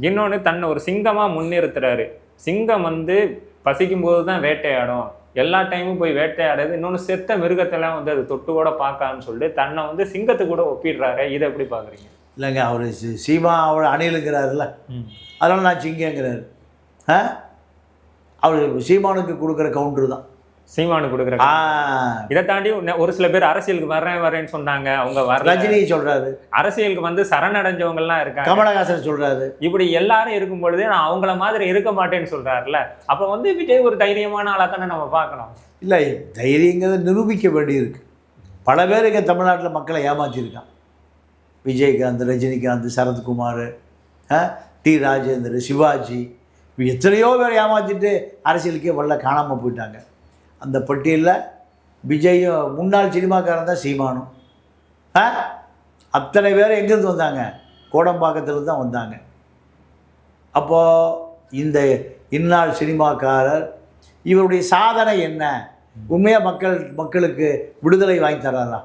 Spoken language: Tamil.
இன்னொன்று தன்னை ஒரு சிங்கமா முன்னிறுத்துறாரு. சிங்கம் வந்து பசிக்கும் போது தான் வேட்டையாடும். எல்லா டைமும் போய் வேட்டையாடுறது இன்னொன்று செத்த மிருகத்தெல்லாம் வந்து அது தொட்டு கூட பார்க்கான்னு சொல்லிட்டு தன்னை வந்து சிங்கத்து கூட ஒப்பிடுறாரு. இதை எப்படி பாக்குறீங்க இல்லைங்க அவர் சீமா அவர் அணிலுங்கிறாருல்ல. அதனால் நான் சிங்கங்கிறாரு. ஆ? அவர் சீமானுக்கு கொடுக்குற கவுண்டர் தான். சீமானு கொடுக்குற இதை தாண்டி ஒரு சில பேர் அரசியலுக்கு வரேன் வரேன்னு சொன்னாங்க. அவங்க வரல. ரஜினி சொல்கிறாரு அரசியலுக்கு வந்து சரணடைஞ்சவங்க எல்லாம் இருக்காங்க. கமலஹாசன் சொல்கிறாரு இப்படி எல்லாரும் இருக்கும் பொழுது நான் அவங்கள மாதிரி இருக்க மாட்டேன்னு சொல்றாருல அப்ப வந்து விஜய் ஒரு தைரியமான ஆளா தானே நம்ம பார்க்கணும். இல்லை தைரியங்கிறத நிரூபிக்க வேண்டியிருக்கு. பல பேர் இங்கே தமிழ்நாட்டில் மக்களை ஏமாற்றிருக்கான் விஜயகாந்த் ரஜினிகாந்த் சரத்குமார் டி ராஜேந்தர் சிவாஜி எத்தனையோ பேர் ஏமாற்றிட்டு அரசியலுக்கே வரல காணாமல் போயிட்டாங்க. அந்த பட்டியலில் விஜயும் முன்னாள் சினிமாக்காரன் தான் சீமானும் ஆ? அத்தனை பேர் எங்கேருந்து வந்தாங்க? கோடம்பாக்கத்துலேருந்து தான் வந்தாங்க. அப்போது இந்த இந்நாள் சினிமாக்காரர் இவருடைய சாதனை என்ன? உண்மையாக மக்கள் மக்களுக்கு விடுதலை வாங்கி தர்றாரா?